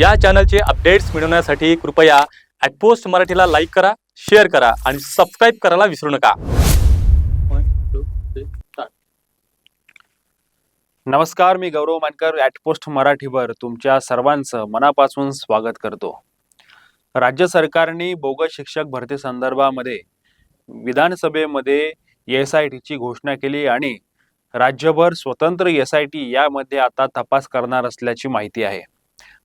या चॅनलचे अपडेट्स मिळवण्यासाठी कृपया ॲटपोस्ट मराठीला लाईक करा शेअर करा आणि सबस्क्राईब करायला विसरू नका. नमस्कार मी गौरव मानकर ॲटपोस्ट मराठीवर तुमच्या सर्वांचं मनापासून स्वागत करतो. राज्य सरकारने बोगस शिक्षक भरती संदर्भामध्ये विधानसभेमध्ये एस आय टीची घोषणा केली आणि राज्यभर स्वतंत्र एस आय टी यामध्ये आता तपास करणार असल्याची माहिती आहे.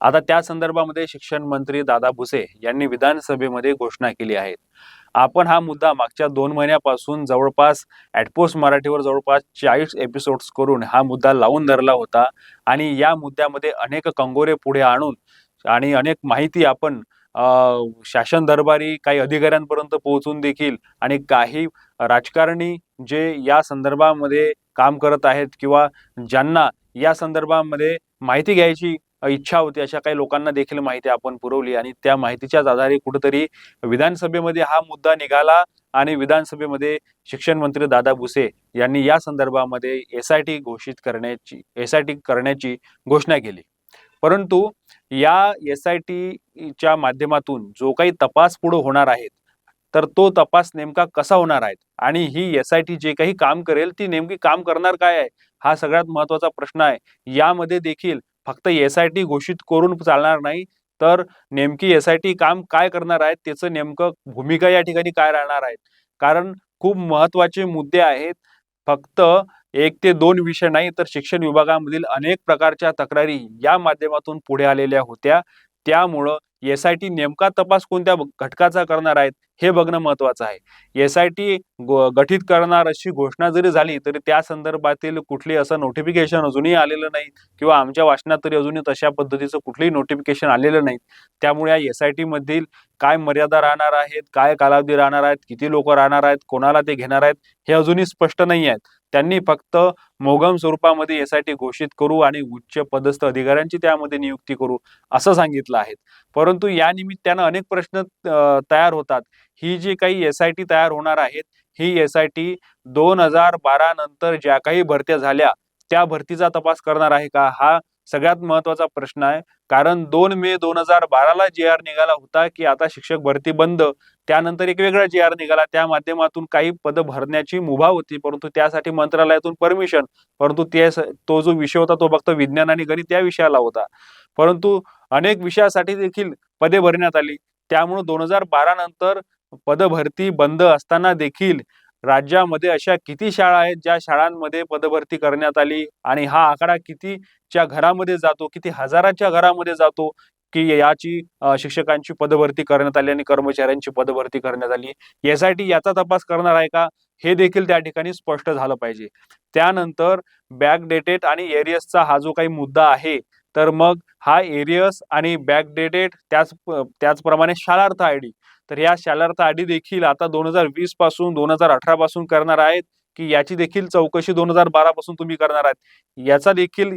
आता त्या संदर्भामध्ये शिक्षण मंत्री दादा भुसे यांनी विधानसभेमध्ये घोषणा केली आहे आपण हा मुद्दा मागच्या दोन महिन्यापासून जवळपास ॲटपोस्ट मराठीवर जवळपास चाळीस एपिसोड्स करून हा मुद्दा लावून धरला होता आणि या मुद्द्यामध्ये अनेक कंगोरे पुढे आणून आणि अनेक माहिती आपण शासन दरबारी काही अधिकाऱ्यांपर्यंत पोहोचून देखील आणि काही राजकारणी जे या संदर्भामध्ये काम करत आहेत किंवा ज्यांना या संदर्भामध्ये माहिती घ्यायची इच्छा होती अशा काही लोकांना देखील माहिती आपण पुरवली आणि त्या माहितीच्याच आधारे कुठेतरी विधानसभेमध्ये हा मुद्दा निघाला आणि विधानसभेमध्ये शिक्षण मंत्री दादा भुसे यांनी या संदर्भामध्ये एस आय टी घोषित करण्याची एस आय टी करण्याची घोषणा केली. परंतु या एस आय टीच्या माध्यमातून जो काही तपास पुढे होणार आहे तर तो तपास नेमका कसा होणार आहे आणि ही एस आय टी जे काही काम करेल ती नेमकी काम करणार काय आहे हा सगळ्यात महत्त्वाचा प्रश्न आहे. यामध्ये देखील फक्त एस आय टी घोषित करून चालणार नाही तर नेमकी एस आय टी काम काय करणार आहेत त्याचं नेमकं भूमिका या ठिकाणी काय राहणार आहेत? कारण खूप महत्त्वाचे मुद्दे आहेत फक्त एक ते दोन विषय नाही तर शिक्षण विभागामधील अनेक प्रकारच्या तक्रारी या माध्यमातून पुढे आलेल्या होत्या. त्यामुळं एस आय टी नेमका तपास कोणत्या घटकाचा करणार आहेत हे बघणं महत्वाचं आहे. एस आय टी गठीत करणार अशी घोषणा जरी झाली तरी त्या संदर्भातील कुठली असं नोटिफिकेशन अजूनही आलेलं नाही किंवा आमच्या वाचनात तरी अजूनही तशा पद्धतीचं कुठलंही नोटिफिकेशन आलेलं नाही. त्यामुळे या एस आय टी मधील काय मर्यादा राहणार आहेत काय कालावधी राहणार आहेत किती लोक राहणार आहेत कोणाला ते घेणार आहेत हे अजूनही स्पष्ट नाही आहेत. त्यांनी फक्त मोगम स्वरूपामध्ये एस आय टी घोषित करू आणि उच्च पदस्थ अधिकाऱ्यांची त्यामध्ये नियुक्ती करू असं सांगितलं आहे. परंतु या निमित्तानं अनेक प्रश्न तयार होतात. ही जी काही एस आय टी तयार होणार आहेत ही एस आय टी दोन हजार बारा नंतर ज्या काही भरत्या झाल्या त्या भरतीचा तपास करणार आहे का? हा सगळ्यात महत्त्वाचा प्रश्न आहे. कारण दोन मे दोन हजार बाराला जे आर निघाला होता की आता शिक्षक भरती बंद त्यानंतर एक वेगळा जी आर निघाला. त्या माध्यमातून काही पद भरण्याची मुभा होती. परंतु त्यासाठी मंत्रालयातून परमिशन परंतु ते तो जो विषय होता तो फक्त विज्ञान आणि गणित या विषयाला होता. परंतु अनेक विषयासाठी देखील पदे भरण्यात आली. त्यामुळे दोन हजार बारा नंतर पदभरती बंद असताना देखील राज्यामध्ये अशा किती शाळा आहेत ज्या शाळांमध्ये पदभरती करण्यात आली? आणि हा आकडा कितीच्या घरामध्ये जातो? किती हजाराच्या घरामध्ये जातो? की याची शिक्षकांची पदभरती करण्यात आली आणि कर्मचाऱ्यांची पदभरती करण्यात आली. यासाठी याचा तपास करणार आहे का? हे देखील त्या ठिकाणी स्पष्ट झालं पाहिजे. त्यानंतर बॅक डेटेड आणि एरियसचा हा जो काही मुद्दा आहे तर मग हा एरियस आणि बॅक डेटेड त्याच त्याचप्रमाणे शालार्थ आय डी. तर या शालार्थ आय डी देखील आता दोन हजार वीसपासून दोन हजार अठरा पासून करणार आहेत. की याची देखील चौकशी दोन हजार बारा पासून तुम्ही करणार आहात. याचा देखील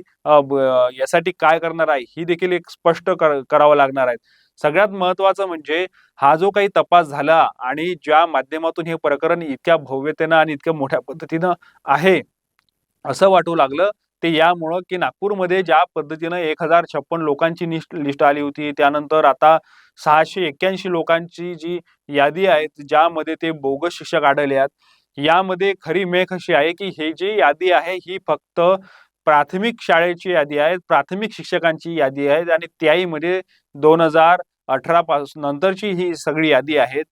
यासाठी काय करणार आहे ही देखील एक स्पष्ट कर- करावं लागणार आहे. सगळ्यात महत्वाचं म्हणजे हा जो काही तपास झाला आणि ज्या माध्यमातून हे प्रकरण इतक्या भव्यतेनं आणि इतक्या मोठ्या पद्धतीनं आहे असं वाटू लागलं ते यामुळं की नागपूरमध्ये ज्या पद्धतीनं एक हजार छप्पन लोकांची लिस्ट लिस्ट आली होती त्यानंतर आता सहाशे एक्क्याऐंशी लोकांची जी यादी आहे ज्यामध्ये ते बोगस शिक्षक आढळले आहेत यामध्ये खरी मेख अशी आहे की हे जी यादी आहे ही फक्त प्राथमिक शाळेची यादी आहे प्राथमिक शिक्षकांची यादी आहे आणि त्याहीमध्ये दोन हजार अठरा पासून नंतरची ही सगळी यादी आहेत.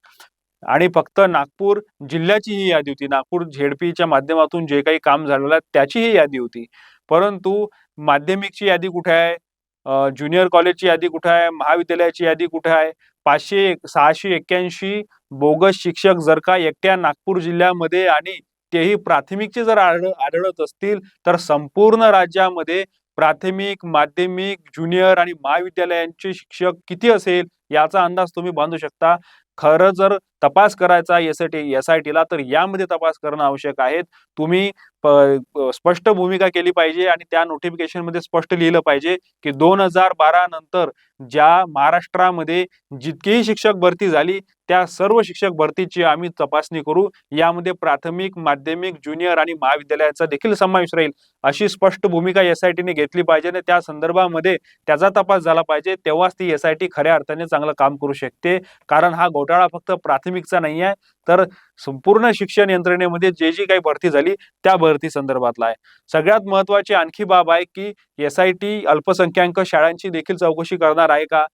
आणि फक्त नागपूर जिल्ह्याची ही यादी होती. नागपूर झेडपीच्या माध्यमातून जे काही काम झालेलं आहे त्याची ही यादी होती. परंतु माध्यमिकची यादी कुठे आहे? ज्युनियर कॉलेजची यादी कुठे आहे? महाविद्यालयाची यादी कुठे आहे? पाचशे सहाशे एक्क्याऐंशी बोगस शिक्षक जर का एकट्या नागपूर जिल्ह्यामध्ये आणि तेही प्राथमिकचे जर आढळ आढळत असतील तर संपूर्ण राज्यामध्ये प्राथमिक माध्यमिक ज्युनियर आणि महाविद्यालयांचे शिक्षक किती असेल याचा अंदाज तुम्ही बांधू शकता. खरं जर तपास करायचा S I T S I टीला तर यामध्ये तपास करणं आवश्यक आहे. तुम्ही स्पष्ट भूमिका केली पाहिजे आणि त्या नोटिफिकेशनमध्ये स्पष्ट लिहिलं पाहिजे की दोन हजार बारा नंतर ज्या महाराष्ट्रामध्ये जितकीही शिक्षक भरती झाली त्या सर्व शिक्षक भरतीची आम्ही तपासणी करू. यामध्ये प्राथमिक माध्यमिक ज्युनियर आणि महाविद्यालयाचा देखील समावेश राहील. अशी स्पष्ट भूमिका एस आय टीने घेतली पाहिजे आणि त्या संदर्भामध्ये त्याचा तपास झाला पाहिजे. तेव्हाच ती एस आय टी खऱ्या अर्थाने चांगलं काम करू शकते. कारण हा घोटाळा फक्त प्राथमिकचा नाही आहे तर संपूर्ण शिक्षण यंत्रणेमध्ये जे जी काही भरती झाली त्या भरती संदर्भातला आहे. सगळ्यात महत्वाची आणखी बाब आहे की एस आय टी अल्पसंख्याक शाळांची देखील चौकशी करणार आहे का?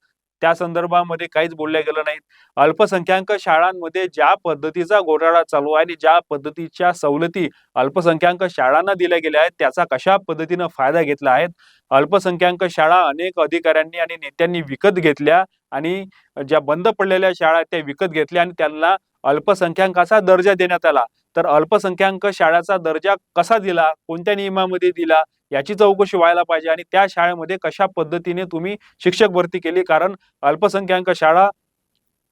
त्या संदर्भामध्ये काहीच बोलल्या गेलं नाही. अल्पसंख्याक शाळांमध्ये ज्या पद्धतीचा घोटाळा चालू आहे आणि ज्या पद्धतीच्या सवलती अल्पसंख्याक शाळांना दिल्या गेल्या आहेत त्याचा कशा पद्धतीनं फायदा घेतला आहे? अल्पसंख्याक शाळा अनेक अधिकाऱ्यांनी आणि नेत्यांनी विकत घेतल्या आणि ज्या बंद पडलेल्या शाळा त्या विकत घेतल्या आणि त्यांना अल्पसंख्याकाचा दर्जा देण्यात आला. तर अल्पसंख्याक शाळेचा दर्जा कसा दिला? कोणत्या नियमामध्ये दिला? याची चौकशी व्हायला पाहिजे आणि त्या शाळेमध्ये कशा पद्धतीने तुम्ही शिक्षक भरती केली? कारण अल्पसंख्याक शाळा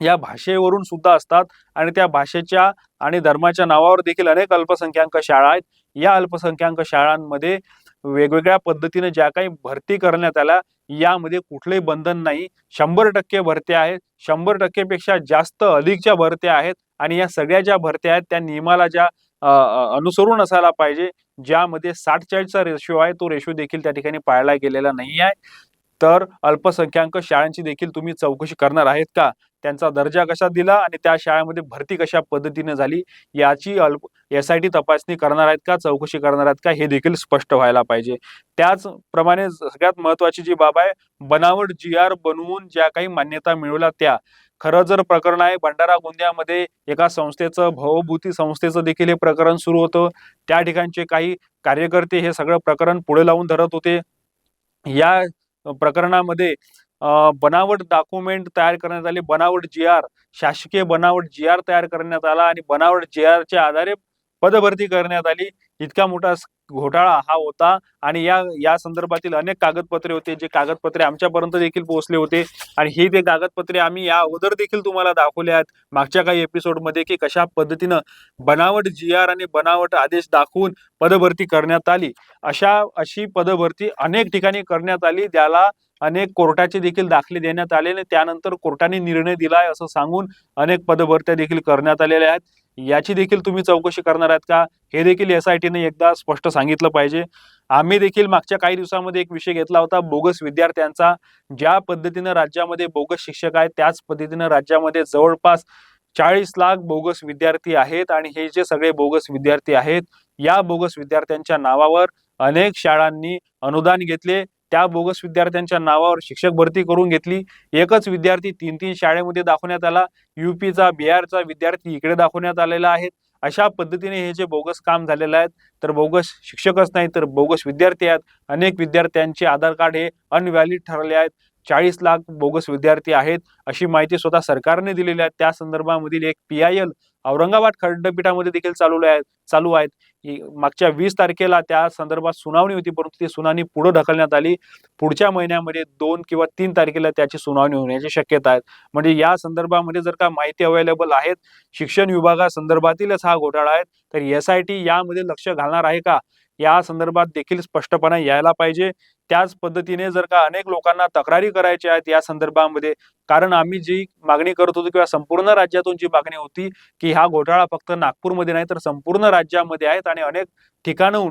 या भाषेवरून सुद्धा असतात आणि त्या भाषेच्या आणि धर्माच्या नावावर देखील अनेक अल्पसंख्याक शाळा आहेत. या अल्पसंख्याक शाळांमध्ये वेगवेगळ्या पद्धतीने ज्या काही भरती करण्यात आल्या यामध्ये कुठलंही बंधन नाही. शंभर टक्के भरत्या आहेत. शंभर टक्केपेक्षा जास्त अधिकच्या भरत्या आहेत आणि या सगळ्या ज्या भरत्या आहेत त्या नियमाला ज्या अनुसरून असायला पाहिजे. ज्यामध्ये साठ चाळीसचा रेशो आहे तो रेशो देखील त्या ठिकाणी पाळला गेलेला नाही आहे. तर अल्पसंख्याक शाळांची देखील तुम्ही चौकशी करणार आहेत का? त्यांचा दर्जा कसा दिला आणि त्या शाळेमध्ये भरती कशा पद्धतीने झाली? याची अल्प एस आय टी तपासणी करणार आहेत का? चौकशी करणार आहेत का? हे देखील स्पष्ट व्हायला पाहिजे. त्याचप्रमाणे सगळ्यात महत्वाची जी बाब आहे बनावट जी आर बनवून ज्या काही मान्यता मिळवल्या त्या. खरं जर प्रकरण आहे भंडारा गोंदियामध्ये एका संस्थेचं भवभूती संस्थेचं देखील हे प्रकरण सुरू होतं. त्या ठिकाणचे काही कार्यकर्ते हे सगळं प्रकरण पुढे लावून धरत होते. या प्रकरणामध्ये बनावट डॉक्युमेंट तयार करण्यात आले. बनावट जी आर शासकीय बनावट जी आर तयार करण्यात आला आणि बनावट जी च्या आधारे पदभरती करण्यात आली. इतका मोठा घोटाळा हा होता आणि या या संदर्भातील अनेक कागदपत्रे होते जे कागदपत्रे आमच्यापर्यंत देखील पोहोचले होते आणि ही ते कागदपत्रे आम्ही या अगोदर देखील तुम्हाला दाखवले आहेत मागच्या काही एपिसोडमध्ये की कशा पद्धतीनं बनावट जी आर आणि बनावट आदेश दाखवून पदभरती करण्यात आली. अशा अशी पदभरती अनेक ठिकाणी करण्यात आली त्याला अनेक कोर्टाचे देखील दाखले देण्यात आले आणि त्यानंतर कोर्टाने निर्णय दिलाय असं सांगून अनेक पदभरत्या देखील करण्यात आलेल्या आहेत. याची देखील तुम्ही चौकशी करणार आहात का? हे देखील एस आय टीने एकदा स्पष्ट सांगितलं पाहिजे. आम्ही देखील मागच्या काही दिवसामध्ये एक विषय घेतला होता बोगस विद्यार्थ्यांचा. ज्या पद्धतीनं राज्यामध्ये बोगस शिक्षक आहेत त्याच पद्धतीनं राज्यामध्ये जवळपास चाळीस लाख बोगस विद्यार्थी आहेत आणि हे जे सगळे बोगस विद्यार्थी आहेत या बोगस विद्यार्थ्यांच्या नावावर अनेक शाळांनी अनुदान घेतले. त्या बोगस विद्यार्थ्यांच्या नावावर शिक्षक भरती करून घेतली. एकच विद्यार्थी तीन तीन शाळेमध्ये दाखवण्यात आला. युपीचा बिहारचा विद्यार्थी इकडे दाखवण्यात आलेला आहे. अशा पद्धतीने हे जे बोगस काम झालेलं आहे तर बोगस शिक्षकच नाही तर बोगस विद्यार्थी आहेत. अनेक विद्यार्थ्यांचे आधार कार्ड हे अनव्हॅलिड ठरले आहेत. चाळीस लाख बोगस विद्यार्थी आहेत अशी माहिती स्वतः सरकारने दिलेली आहे. त्या संदर्भामधील एक पी आय एल औरंगाबाद खंडपीठामध्ये देखील चालू आहेत चालू आहेत. मागच्या वीस तारखेला त्या संदर्भात सुनावणी होती परंतु ती सुनावणी पुढे ढकलण्यात आली. पुढच्या महिन्यामध्ये दोन किंवा तीन तारखेला त्याची सुनावणी होण्याची शक्यता आहे. म्हणजे या संदर्भामध्ये जर का माहिती अवेलेबल आहेत शिक्षण विभागासंदर्भातीलच हा घोटाळा आहे. तर एस आय टी यामध्ये लक्ष घालणार आहे का? या संदर्भात देखील स्पष्टपणा यायला पाहिजे. त्याच पद्धतीने जर का अनेक लोकांना तक्रारी करायच्या आहेत या संदर्भामध्ये कारण आम्ही जी मागणी करत होतो किंवा संपूर्ण राज्यातून जी मागणी होती की हा घोटाळा फक्त नागपूरमध्ये नाही तर संपूर्ण राज्यामध्ये आहेत आणि अनेक ठिकाणाहून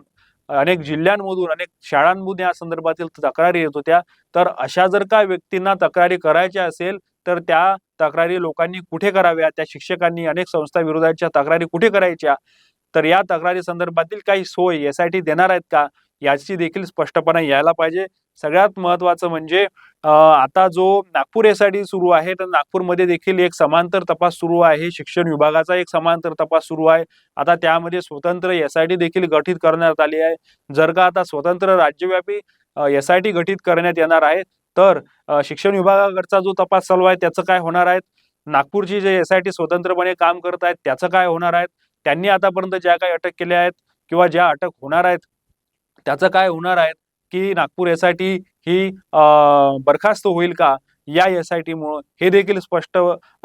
अनेक जिल्ह्यांमधून अनेक शाळांमधून या संदर्भातील तक्रारी येत होत्या. तर अशा जर का व्यक्तींना तक्रारी करायच्या असेल तर त्या तक्रारी लोकांनी कुठे कराव्या? त्या शिक्षकांनी अनेक संस्था विरोधाच्या तक्रारी कुठे करायच्या? तर या तक्रारी संदर्भातील काही सोय एस आय टी देणार आहेत का याची देखील स्पष्टपणा यायला पाहिजे. सगळ्यात महत्वाचं म्हणजे आता जो नागपूर एस आय टी सुरू आहे तर नागपूरमध्ये देखील एक समांतर तपास सुरू आहे. शिक्षण विभागाचा एक समांतर तपास सुरू आहे. आता त्यामध्ये स्वतंत्र एस आय टी देखील गठीत करण्यात आली आहे. जर का आता स्वतंत्र राज्यव्यापी एस आय टी गठीत करण्यात येणार आहे तर शिक्षण विभागाकडचा जो तपास चालू आहे त्याचं काय होणार आहे? नागपूरची जे एस आय टी स्वतंत्रपणे काम करत आहेत त्याचं काय होणार आहे? त्यांनी आतापर्यंत ज्या काही अटक केल्या आहेत किंवा ज्या अटक होणार आहेत त्याचं काय होणार आहेत की नागपूर एस आय टी ही बरखास्त होईल का या एस आय टीमुळं हे देखील स्पष्ट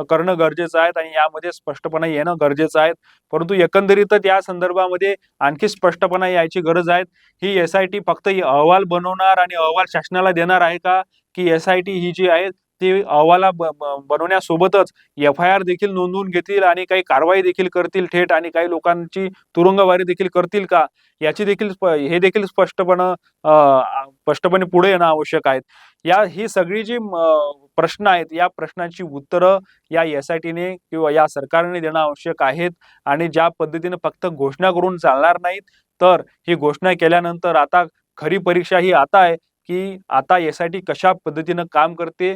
करणं गरजेचं आहे आणि यामध्ये स्पष्टपणा येणं गरजेचं आहे. परंतु एकंदरीतच या संदर्भामध्ये आणखी स्पष्टपणा यायची गरज आहे. ही एस आय टी फक्त अहवाल बनवणार आणि अहवाल शासनाला देणार आहे का? की एस आय टी ही जी आहे ते अहवाला बनवण्यासोबतच एफ आय आर देखील नोंदवून घेतील आणि काही कारवाई देखील करतील थेट आणि काही लोकांची तुरुंगवारी देखील करतील का? याची देखील हे देखील स्पष्टपणे स्पष्टपणे पुढे येणं आवश्यक आहे. या ही सगळी जी प्रश्न आहेत या प्रश्नांची उत्तरं या एस आय टीने किंवा या सरकारने देणं आवश्यक आहेत आणि ज्या पद्धतीने फक्त घोषणा करून चालणार नाहीत तर ही घोषणा केल्यानंतर आता खरी परीक्षा ही आता आहे की आता एस आय टी कशा पद्धतीनं काम करते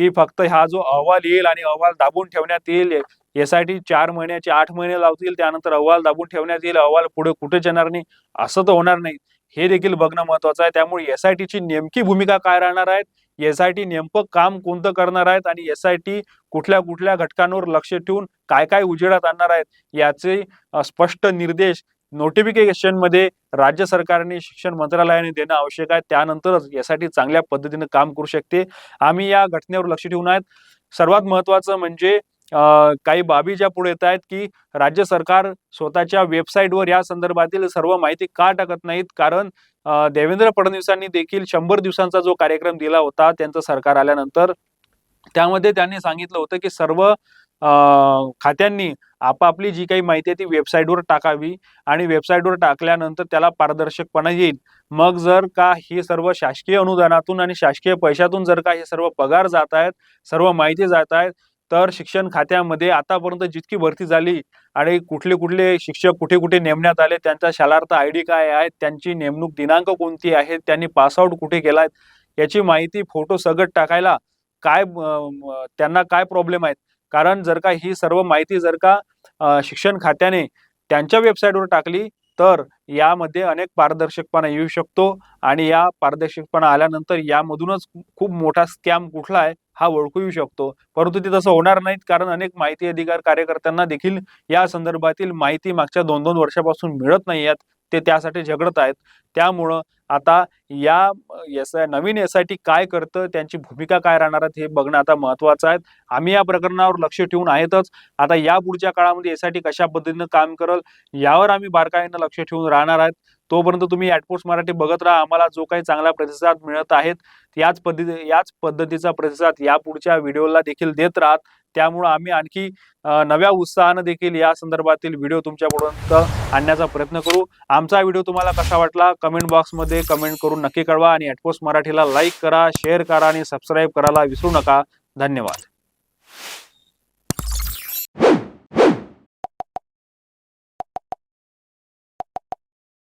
की फक्त हा जो अहवाल येईल आणि अहवाल दाबून ठेवण्यात येईल एस आय टी चार महिन्याचे आठ महिने लावतील त्यानंतर अहवाल दाबून ठेवण्यात येईल अहवाल पुढे कुठेच येणार नाही असं तर होणार नाही. हे देखील बघणं महत्वाचं आहे. त्यामुळे एस आय टीची नेमकी भूमिका काय राहणार आहेत एस आय टी नेमकं काम कोणतं करणार आहेत? आणि एस आय टी कुठल्या कुठल्या घटकांवर लक्ष ठेवून काय काय उजेडात आणणार आहेत? याचे स्पष्ट निर्देश नोटिफिकेशनमध्ये राज्य सरकारने शिक्षण मंत्रालयाने देणं आवश्यक आहे. त्यानंतरच यासाठी चांगल्या पद्धतीने काम करू शकते. आम्ही या घटनेवर लक्ष ठेवून आहेत. सर्वात महत्वाचं म्हणजे काही बाबी ज्या पुढे येत आहेत की राज्य सरकार स्वतःच्या वेबसाईटवर या संदर्भातील सर्व माहिती का टाकत नाहीत? कारण देवेंद्र फडणवीसांनी देखील शंभर दिवसांचा जो कार्यक्रम दिला होता त्यांचं सरकार आल्यानंतर त्यामध्ये त्यांनी सांगितलं होतं की सर्व खात्यांनी आपापली जी काही माहिती आहे ती वेबसाईटवर टाकावी आणि वेबसाईटवर टाकल्यानंतर त्याला पारदर्शकपणा येईल. मग जर का हे सर्व शासकीय अनुदानातून आणि शासकीय पैशातून जर का हे सर्व पगार जात आहेत सर्व माहिती जात आहेत तर शिक्षण खात्यामध्ये आतापर्यंत जितकी भरती झाली आणि कुठले कुठले शिक्षक कुठे कुठे नेमण्यात आले त्यांचा शालार्थ आय डी काय आहे त्यांची नेमणूक दिनांक कोणती आहे त्यांनी पासआउट कुठे केलाय याची माहिती फोटो सगट टाकायला काय त्यांना काय प्रॉब्लेम आहेत कारण जर का ही सर्व माहिती जर का शिक्षण खात्याने त्यांच्या वेबसाईटवर टाकली तर यामध्ये अनेक पारदर्शकपणा येऊ शकतो आणि या पारदर्शकपणा आल्यानंतर यामधूनच खूप मोठा स्कॅम कुठला आहे हा ओळखू येऊ शकतो. परंतु ते तसं होणार नाहीत कारण अनेक माहिती अधिकार कार्यकर्त्यांना देखील या संदर्भातील माहिती मागच्या दोन दोन वर्षापासून मिळत नाही आहेत. ते त्यासाठी झगडत आहेत. त्यामुळं आता या एस आय नवीन एस आय टी काय करतं त्यांची भूमिका काय राहणार आहेत हे बघणं आता महत्वाचं आहे. आम्ही या प्रकरणावर लक्ष ठेवून आहेतच. आता या पुढच्या काळामध्ये एस आय टी कशा पद्धतीनं काम करल यावर आम्ही बारकाईनं लक्ष ठेवून राहणार आहेत. तोपर्यंत तुम्ही ॲटपोस्ट मराठी बघत राहा. आम्हाला जो काही चांगला प्रतिसाद मिळत आहेत याच पद्धती याच पद्धतीचा प्रतिसाद या पुढच्या व्हिडिओला देखील देत राहत. त्यामुळं आम्ही आणखी नव्या उत्साहानं देखील या संदर्भातील व्हिडिओ तुमच्यापर्यंत आणण्याचा प्रयत्न करू. आमचा व्हिडिओ तुम्हाला कसा वाटला? कमेंट बॉक्समध्ये कमेंट करून नक्की कळवा आणि ॲटपोस्ट मराठीला लाईक करा शेअर करा आणि सबस्क्राईब करायला विसरू नका. धन्यवाद.